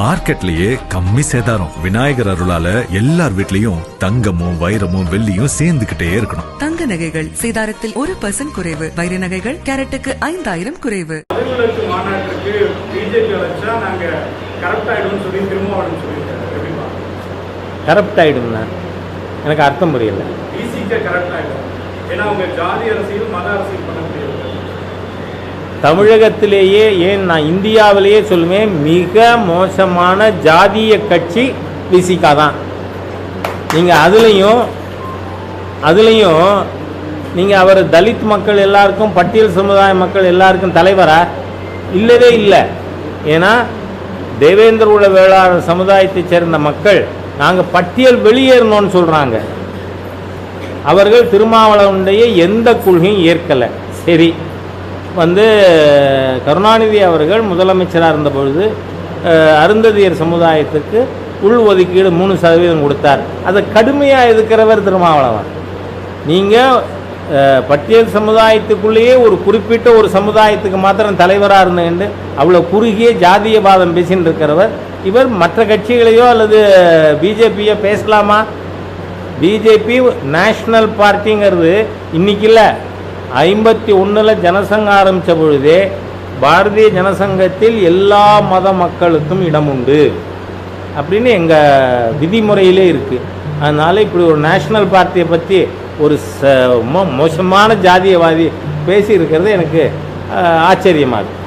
மார்க்கெட்லயே கம்மி சேதாரம். விநாயகர் அருளால எல்லார் வீட்லயும் தங்கமும் வைரமும் வெள்ளியும் சேர்ந்துகிட்டே இருக்கணும். தங்க நகைகள் சேதாரத்தில் ஒரு பர்சன்ட் குறைவு. வைர நகைகள் கேரட்டுக்கு ஐந்தாயிரம் குறைவு. மாநாட்டுக்கு பிஜேபி அழைச்சா நாங்க கரெக்ட் ஆயிடும்னு சொல்லி திருமாவளவன் சொல்லியிருக்காரு. எப்படிப்பா கரப்ட் ஆகிடும்னா எனக்கு அர்த்தம் புரியல. ஆயிடும். ஏன்னா அவங்க ஜாதி அரசியல் மத அரசியல் பண்ண முடியாது. தமிழகத்திலேயே ஏன் நான் இந்தியாவிலேயே சொல்லுவேன் மிக மோசமான ஜாதிய கட்சி விசிகா தான். நீங்கள் அதுலேயும் அதுலேயும் நீங்கள் அவர் தலித் மக்கள் எல்லாருக்கும் பட்டியல் சமுதாய மக்கள் எல்லாருக்கும் தலைவரா? இல்லவே இல்லை. ஏன்னா தேவேந்திர உள்ள வேளாண் சமுதாயத்தைச் சேர்ந்த மக்கள் நாங்கள் பட்டியல் வெளியேறணும்னு சொல்கிறாங்க அவர்கள் திருமாவளவனுடைய எந்த கொள்கையும் ஏற்கலை. சரி. வந்து கருணாநிதி அவர்கள் முதலமைச்சராக இருந்தபொழுது அருந்ததியர் சமுதாயத்துக்கு உள் ஒதுக்கீடு மூணு சதவீதம் கொடுத்தார். அதை கடுமையாக இருக்கிறவர் திருமாவளவன். நீங்கள் பட்டியல் சமுதாயத்துக்குள்ளேயே ஒரு குறிப்பிட்ட ஒரு சமுதாயத்துக்கு மாத்திரம் தலைவராக இருந்துட்டு அவ்வளோ குறுகிய ஜாதிய பாதம் பேசின்னு இருக்கிறவர். இவர் மற்ற கட்சிகளையோ அல்லது பிஜேபியோ பேசலாமா? பிஜேபி நேஷ்னல் பார்ட்டிங்கிறது இன்னைக்கு இல்லை. ஐம்பத்தி ஒன்றில் ஜனசங்கம் ஆரம்பித்த பொழுதே பாரதிய ஜனசங்கத்தில் எல்லா மத மக்களுக்கும் இடம் உண்டு அப்படின்னு எங்கள் விதிமுறையிலே இருக்குது அதனால் இப்படி ஒரு நேஷ்னல் பார்ட்டியை பற்றி ஒரு ச மோ- மோசமான ஜாதியவாதி பேசியிருக்கிறது எனக்கு ஆச்சரியமாக இருக்குது